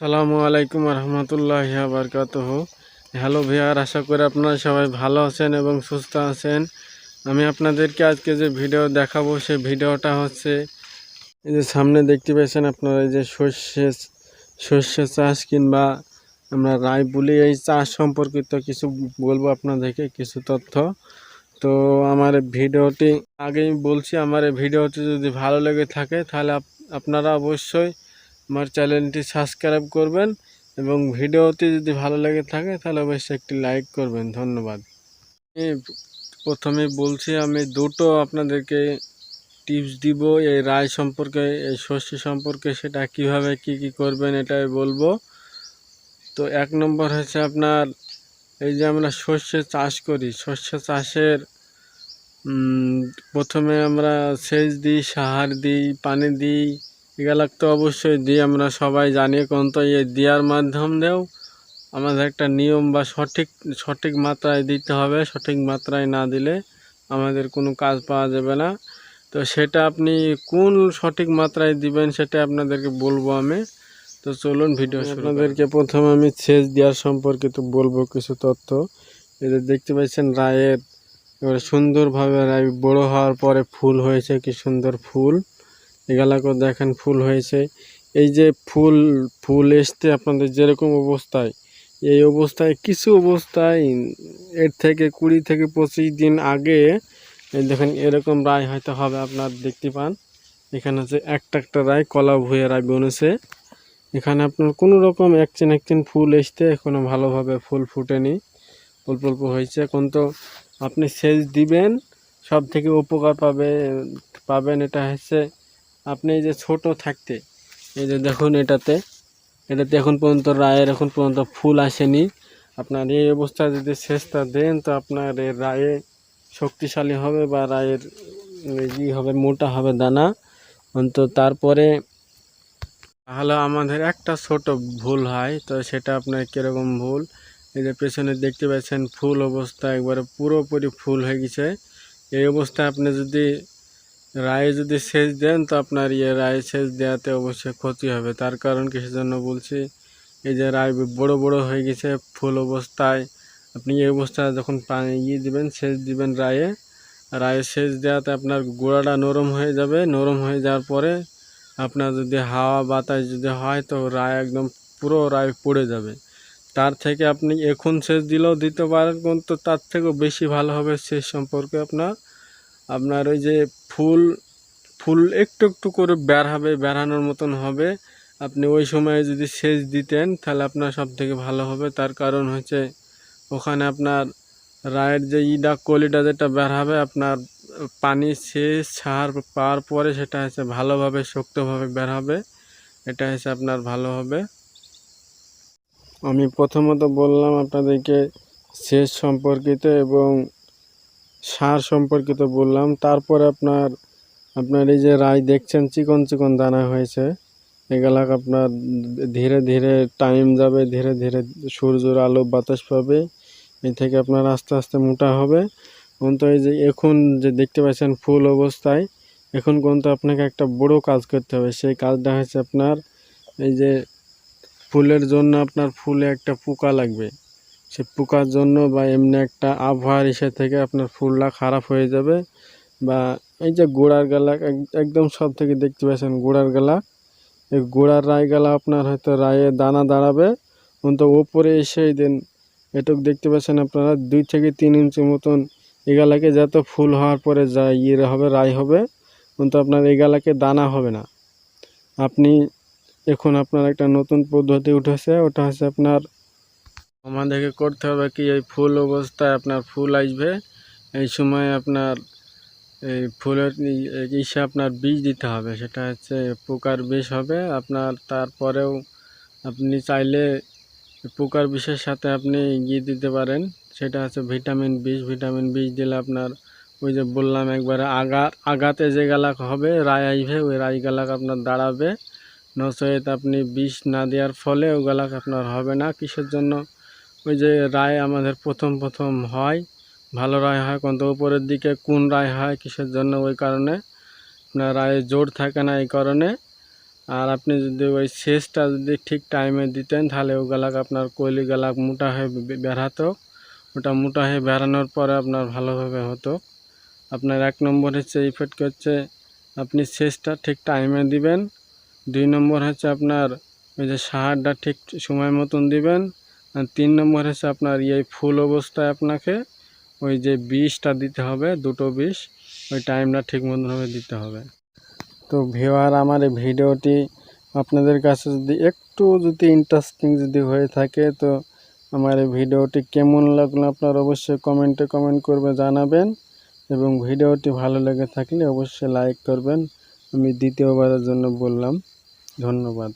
সালামু আলাইকুম রহমতুল্লাহ বারকাত হ্যালো ভিয়ার আশা করি আপনারা সবাই ভালো আছেন এবং সুস্থ আছেন। আমি আপনাদেরকে আজকে যে ভিডিও দেখাবো, সেই ভিডিওটা হচ্ছে এই যে সামনে দেখতে পেয়েছেন আপনারা, এই যে সর্ষে সর্ষে চাষ কিংবা আমরা রায় বলি এই চাষ সম্পর্কিত কিছু বলব আপনাদেরকে, কিছু তথ্য। তো আমার ভিডিওটি আগেই বলছি, আমার এই ভিডিওটি যদি ভালো লেগে থাকে, তাহলে আপনারা অবশ্যই আমার চ্যানেলটি সাবস্ক্রাইব করবেন এবং ভিডিওটি যদি ভালো লেগে থাকে, তাহলে অবশ্যই একটি লাইক করবেন। ধন্যবাদ। প্রথমে বলছি, আমি দুটো আপনাদেরকে টিপস দিব, এই রায় সম্পর্কে, এই শস্য সম্পর্কে, সেটা কীভাবে, কি কি করবেন, এটাই বলব। তো এক নম্বর হচ্ছে আপনার, এই যে আমরা সর্ষে চাষ করি, সর্ষে চাষের প্রথমে আমরা সেচ দিই, সার দিই, পানি দিই এগুলো তো অবশ্যই দিই, আমরা সবাই জানি কোন তো এই দেওয়ার মাধ্যম দিয়েও আমাদের একটা নিয়ম বা সঠিক সঠিক মাত্রায় দিতে হবে, সঠিক মাত্রায় না দিলে আমাদের কোনো কাজ পাওয়া যাবে না। তো সেটা আপনি কোন সঠিক মাত্রায় দিবেন সেটা আপনাদেরকে বলব আমি। তো চলুন ভিডিও আপনাদেরকে প্রথম আমি সেচ দেওয়ার সম্পর্কে তো বলব কিছু তথ্য। যে দেখতে পাচ্ছেন রায়ের, এবারে সুন্দরভাবে রায় বড় হওয়ার পরে ফুল হয়েছে, কি সুন্দর ফুল। এগুলাকে দেখেন ফুল হয়েছে। এই যে ফুল ফুল এসতে আপনাদের যেরকম অবস্থায়। এই অবস্থায় কিছু অবস্থায় এর থেকে কুড়ি থেকে পঁচিশ দিন আগে দেখেন এরকম রায় হয়তো হবে, আপনার দেখতে পান। এখানে হচ্ছে একটা একটা রায়, কলা ভুয়ে রায় বনেছে। এখানে আপনার কোনো রকম একচেন একচেন ফুল এসতে এখনও ভালোভাবে ফুল ফুটেনি। অল্প অল্প হয়েছে, এখন তো আপনি সেচ দিবেন সব থেকে উপকার পাবে, পাবেন এটা হচ্ছে আপনি যে ছোট থাকতে, এই যে দেখুন এটাতে এটাতে এখন পর্যন্ত রায়ের এখন পর্যন্ত ফুল আসেনি। আপনার এই অবস্থায় যদি সেচটা দেন, তো আপনার এই রায়ে শক্তিশালী হবে বা রায়ের ই হবে, মোটা হবে দানা। অন্ত তারপরে তাহলে আমাদের একটা ছোট ভুল হয়, তো সেটা আপনার কীরকম ভুল? এই যে পেছনে দেখতে পাচ্ছেন, ফুল অবস্থা একবারে পুরোপুরি ফুল হয়ে গেছে। এই অবস্থায় আপনি যদি রায়ে যদি সেচ দেন তো আপনার ইয়ে রায়ে সেচ দেওয়াতে অবশ্যই ক্ষতি হবে। তার কারণ কিসের জন্য বলছি, এই যে রায় বড় বড় হয়ে গেছে ফুল অবস্থায়, আপনি এই অবস্থায় যখন পানি ইয়ে দিবেন সেচ দিবেন রায়ে রায়ে সেচ দেওয়াতে আপনার গোড়াটা নরম হয়ে যাবে। নরম হয়ে যাওয়ার পরে আপনার যদি হাওয়া বাতাস যদি হয় তো রায় একদম পুরো রায় পড়ে যাবে। তার থেকে আপনি এখন সেচ দিলেও দিতে পারেন কিন্তু তার থেকেও বেশি ভালো হবে সেচ সম্পর্কে আপনার আপনার ওই যে ফুল ফুল একটু একটু করে বের হবে, বেরানোর মতন হবে। আপনি ওই সময়ে যদি সেচ দিতেন, তাহলে আপনার সব থেকে ভালো হবে। তার কারণ হচ্ছে, ওখানে আপনার রায়ের যে ইডা কলিটা যেটা বের হবে, আপনার পানি সেচ, সার পাওয়ার পরে সেটা হচ্ছে ভালোভাবে, শক্তভাবে বের হবে। এটা হচ্ছে আপনার ভালো হবে। আমি প্রথমত বললাম আপনাদেরকে সেচ সম্পর্কিত এবং সার সম্পর্কিত বললাম। তারপরে আপনার আপনার এই যে রায় দেখছেন, চিকন চিকন দানা হয়েছে। এগুলাক আপনার ধীরে ধীরে টাইম যাবে, ধীরে ধীরে সূর্যের আলো, বাতাস পাবে। এই থেকে আপনার আস্তে আস্তে মোটা হবে। কিন্তু এই যে এখন যে দেখতে পাচ্ছেন ফুল অবস্থায়, এখন কিন্তু আপনাকে একটা বড় কাজ করতে হবে। সেই কাজটা হচ্ছে আপনার, এই যে ফুলের জন্য আপনার ফুলে একটা পোকা লাগবে। সে পোকার জন্য বা এমনি একটা আবহাওয়ার ইসে থেকে আপনার ফুলটা খারাপ হয়ে যাবে বা এই যে গোড়ার গালা, এক- একদম সব থেকে দেখতে পাচ্ছেন গোড়ার গালা। এই গোড়ার রায় গালা আপনার হয়তো রায়ে দানা দাঁড়াবে। কিন্তু ওপরে এসে দিন এটুক দেখতে পাচ্ছেন আপনারা, দুই থেকে তিন ইঞ্চি মতন এগালাকে যত ফুল হওয়ার পরে যা ইয়ে হবে, রায় হবে কিন্তু আপনার এগালাকে দানা হবে না। আপনি এখন আপনার একটা নতুন পদ্ধতি উঠেছে, ওটা হচ্ছে আপনার আমাদেরকে করতে হবে কি, এই ফুল অবস্থায় আপনার ফুল আসবে। এই সময় আপনার এই ফুলের ইসে আপনার বীজ দিতে হবে, সেটা হচ্ছে পোকার বিষ হবে। আপনার তারপরেও আপনি চাইলে পোকার বিষের সাথে আপনি ইয়ে দিতে পারেন। সেটা হচ্ছে ভিটামিন বিষ ভিটামিন বিষ দিলে আপনার ওই যে বললাম একবারে আগা আগাতে যে গালাক হবে, রায় আসবে, ওই রায় গালাক আপনার দাঁড়াবে। নচেত আপনি বিষ না দেওয়ার ফলে ওই গালাক আপনার হবে না। কিসের জন্য? ওই যে রায় আমাদের প্রথম প্রথম হয়, ভালো রায় হয় কিন্তু উপরের দিকে কোন রায় হয় কিসের জন্য ওই কারণে? আপনার রায়ে জোর থাকে না এই কারণে। আর আপনি যদি ওই শেষটা যদি ঠিক টাইমে দিতেন, তাহলে ওগুলাক আপনার কলি গালাক মোটা হয়ে বে- বেরাতো ওটা মোটা হয়ে বেরানোর পরে আপনার ভালোভাবে হতো। আপনার এক নম্বর হচ্ছে ইফেক্ট হচ্ছে আপনি শেষটা ঠিক টাইমে দিবেন। দুই নম্বর হচ্ছে আপনার ওই যে সাহারটা ঠিক সময় মতন দিবেন। তিন নম্বর হচ্ছে আপনার এই ফুল অবস্থায় আপনাকে ওই যে বিষটা দিতে হবে, দুটো বিষ, ওই টাইমটা ঠিক মতনভাবে দিতে হবে। তো ভিওয়ার আমার এই ভিডিওটি আপনাদের কাছে যদি একটু যদি ইন্টারেস্টিং যদি হয়ে থাকে, তো আমার এই ভিডিওটি কেমন লাগল আপনার অবশ্যই কমেন্টে কমেন্ট করবে, জানাবেন। এবং ভিডিওটি ভালো লেগে থাকলে অবশ্যই লাইক করবেন। আমি দ্বিতীয়বারের জন্য বললাম, ধন্যবাদ।